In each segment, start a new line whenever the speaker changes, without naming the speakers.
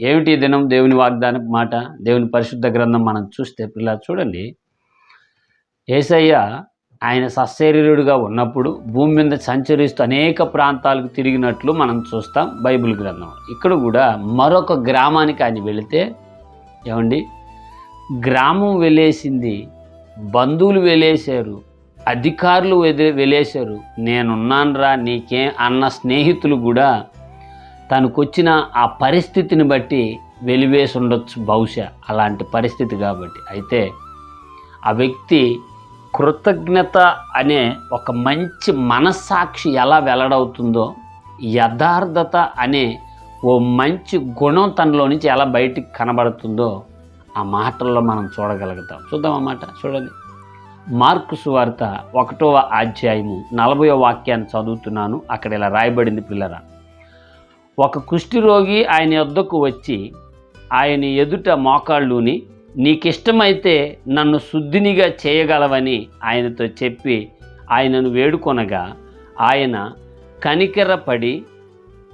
ఏమిటి దినం దేవుని వాగ్దానపు మాట? దేవుని పరిశుద్ధ గ్రంథం మనం చూస్తే పిల్ల చూడండి. ఏసయ్య ఆయన సశరీరుడిగా ఉన్నప్పుడు భూమి మీద సంచరిస్తూ అనేక ప్రాంతాలకు తిరిగినట్లు మనం చూస్తాం బైబిల్ గ్రంథం. ఇక్కడ కూడా మరొక గ్రామానికి ఆయన వెళితే ఏమండి? గ్రామం వెలేసింది బంధువులు వెలేశారు అధికారులు వెది వెలేశారు నేనున్నానురా నీకేం అన్న స్నేహితులు కూడా తనకొచ్చిన ఆ పరిస్థితిని బట్టి వెలివేసి ఉండొచ్చు బహుశా అలాంటి పరిస్థితి కాబట్టి. అయితే ఆ వ్యక్తి కృతజ్ఞత అనే ఒక మంచి మనస్సాక్షి ఎలా వెల్లడవుతుందో యథార్థత అనే ఓ మంచి గుణం తనలో నుంచి ఎలా బయటికి కనబడుతుందో ఆ మాటల్లో మనం చూడగలుగుతాం. చూద్దాం ఆ చూడండి. మార్కు సువార్త ఒకటవ అధ్యాయము నలభయో వాక్యాన్ని చదువుతున్నాను. అక్కడ ఇలా రాయబడింది పిల్లరా. ఒక కుష్ఠిరోగి ఆయన యొద్దకు వచ్చి ఆయన ఎదుట మోకాళ్ళుని నీకిష్టమైతే నన్ను శుద్ధినిగా చేయగలవని ఆయనతో చెప్పి ఆయనను వేడుకొనగా ఆయన కనికెరపడి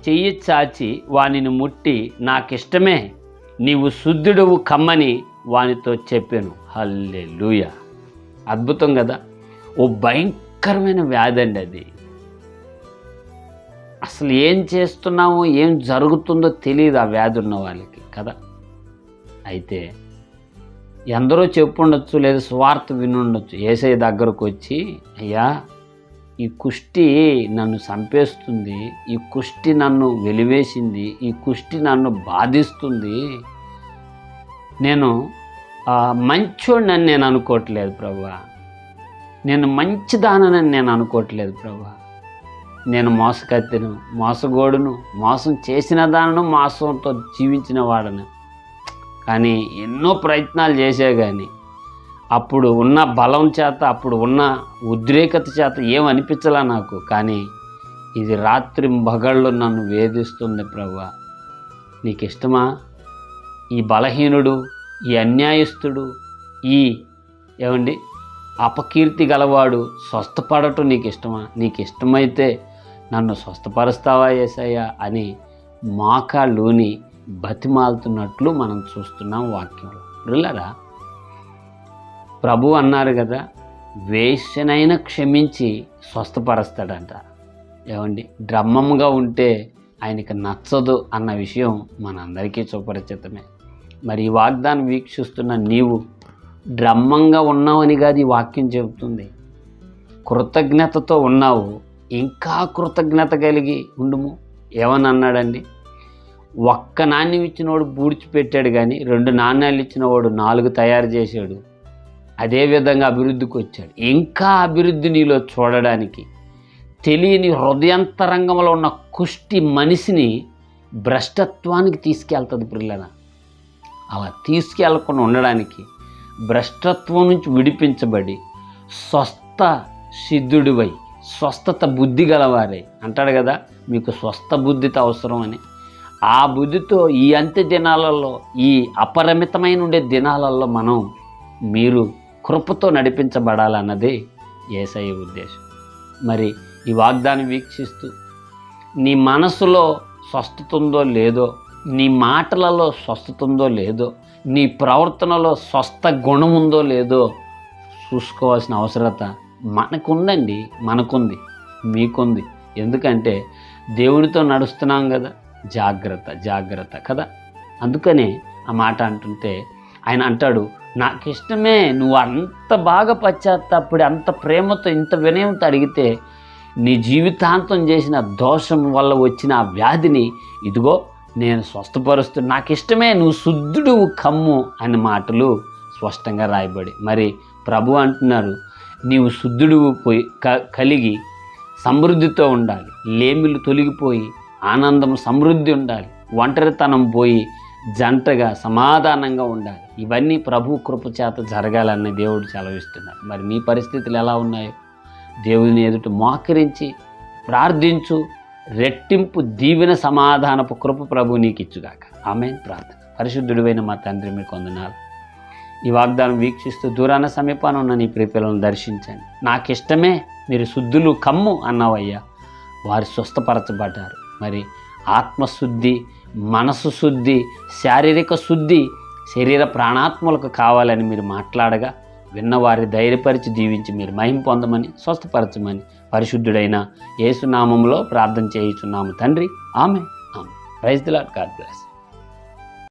చెయ్యి చాచి వానిని ముట్టి నాకిష్టమే నీవు శుద్ధుడవు కమ్మని వానితో చెప్పాను. హల్లే అద్భుతం కదా ఓ భయంకరమైన వ్యాధి అండి అది. అసలు ఏం చేస్తున్నామో ఏం జరుగుతుందో తెలియదు ఆ వ్యాధి ఉన్న వాళ్ళకి కదా? అయితే ఎందరో చెప్పుండొచ్చు లేదా స్వార్థ వినుండొచ్చు. ఏసై దగ్గరకు వచ్చి అయ్యా ఈ కుష్టి నన్ను చంపేస్తుంది ఈ కుష్టి నన్ను వెలివేసింది ఈ కుష్టి నన్ను బాధిస్తుంది. నేను మంచోడిని నేను అనుకోవట్లేదు ప్రభా. నేను మంచిదానని నేను అనుకోవట్లేదు ప్రభా. నేను మోసకత్తెను మోసగోడును మోసం చేసిన దానను మోసంతో జీవించిన వాడను. కానీ ఎన్నో ప్రయత్నాలు చేసే కానీ అప్పుడు ఉన్న బలం చేత అప్పుడు ఉన్న ఉద్రేకత చేత ఏం నాకు. కానీ ఇది రాత్రి మగళ్ళు నన్ను వేధిస్తుంది ప్రభా నీకు ఇష్టమా ఈ బలహీనుడు ఈ అన్యాయస్తుడు ఈ ఏమండి? అపకీర్తి గలవాడు స్వస్థపడటం నీకు ఇష్టమా నీకు ఇష్టమైతే నన్ను స్వస్థపరుస్తావా ఏసయ్యా అని మాకాళ్ళూని బతిమాలుతున్నట్లు మనం చూస్తున్నాం వాక్యంలో. రిల్లరా ప్రభు అన్నారు కదా వేశ్యనైనా క్షమించి స్వస్థపరుస్తాడంట. ఏమండి డ్రమ్మంగా ఉంటే ఆయనకి నచ్చదు అన్న విషయం మనందరికీ సుపరిచితమే మరి ఈ వాగ్దానం వీక్షిస్తున్న నీవు డ్రమ్మంగా ఉన్నావని కాదు ఈ వాక్యం చెబుతుంది. కృతజ్ఞతతో ఉన్నావు ఇంకా కృతజ్ఞత కలిగి ఉండుము? ఏమని అన్నాడండి ఒక్క నాణ్యం ఇచ్చినవాడు బూడ్చిపెట్టాడు కానీ రెండు నాణ్యాలు ఇచ్చినవాడు నాలుగు తయారు చేశాడు. అదేవిధంగా అభివృద్ధికి వచ్చాడు. ఇంకా అభివృద్ధి నీలో చూడడానికి తెలియని హృదయంతరంగంలో ఉన్న కుష్టి మనిషిని భ్రష్టత్వానికి తీసుకెళ్తుంది పిల్లన అలా తీసుకెళ్ళకుండా ఉండడానికి భ్రష్టత్వం నుంచి విడిపించబడి స్వస్థ సిద్ధుడివై స్వస్థత బుద్ధి గలవారే. అంటాడు కదా మీకు స్వస్థ బుద్ధితో అవసరం అని. ఆ బుద్ధితో ఈ అంత్య దినాలలో ఈ అపరిమితమైన ఉండే దినాలలో మనం మీరు కృపతో నడిపించబడాలన్నది ఏసయ్య ఉద్దేశం. మరి ఈ వాగ్దానం వీక్షిస్తూ నీ మనసులో స్వస్థత ఉందో లేదో నీ మాటలలో స్వస్థత ఉందో లేదో నీ ప్రవర్తనలో స్వస్థ గుణం ఉందో లేదో చూసుకోవాల్సిన అవసరత మనకుందండి మనకుంది మీకుంది. ఎందుకంటే దేవునితో నడుస్తున్నాం కదా జాగ్రత్త జాగ్రత్త కదా. అందుకనే ఆ మాట అంటుంటే ఆయన అంటాడు నాకు ఇష్టమే నువ్వు అంత బాగా పశ్చాత్తాపడి అంత ప్రేమతో ఇంత వినయంతో అడిగితే నీ జీవితాంతం చేసిన దోషం వల్ల వచ్చిన ఆ వ్యాధిని ఇదిగో నేను స్వస్థపరుస్తూ నాకు ఇష్టమే నువ్వు శుద్ధుడు కమ్ము అనే మాటలు స్పష్టంగా రాయబడి మరి ప్రభు అంటున్నారు నీవు శుద్ధుడు పోయి క కలిగి సమృద్ధితో ఉండాలి. లేమిలు తొలగిపోయి ఆనందం సమృద్ధి ఉండాలి. ఒంటరితనం పోయి జంటగా సమాధానంగా ఉండాలి. ఇవన్నీ ప్రభు కృప చేత జరగాలని దేవుడు సెలవిస్తున్నారు మరి నీ పరిస్థితులు ఎలా ఉన్నాయో దేవుని ఎదుట మోకరించి ప్రార్థించు. రెట్టింపు దీవెన సమాధానపు కృప ప్రభు నీకు ఇచ్చుగాక ఆమె ప్రార్థన. పరిశుద్ధుడివైన మా తండ్రి మీకు వందనాలు. ఈ వాగ్దానం వీక్షిస్తూ దూరాన సమీపాన ఉన్న నీ ప్రియపిల్లలను దర్శించండి. నాకు ఇష్టమే మీరు శుద్ధులు కమ్ము అన్నావయ్యా. వారు స్వస్థపరచబడ్డారు. మరి ఆత్మశుద్ధి మనసు శుద్ధి శారీరక శుద్ధి శరీర ప్రాణాత్మలకు కావాలని మీరు మాట్లాడగా విన్నవారి ధైర్యపరిచి దీవించి మీరు మహిం పొందమని స్వస్థపరచమని పరిశుద్ధుడైన యేసునామంలో ప్రార్థన చేయుచున్నాము తండ్రి. ఆమె ఆమె ప్రైజ్ ది గాడ్ బ్లెస్.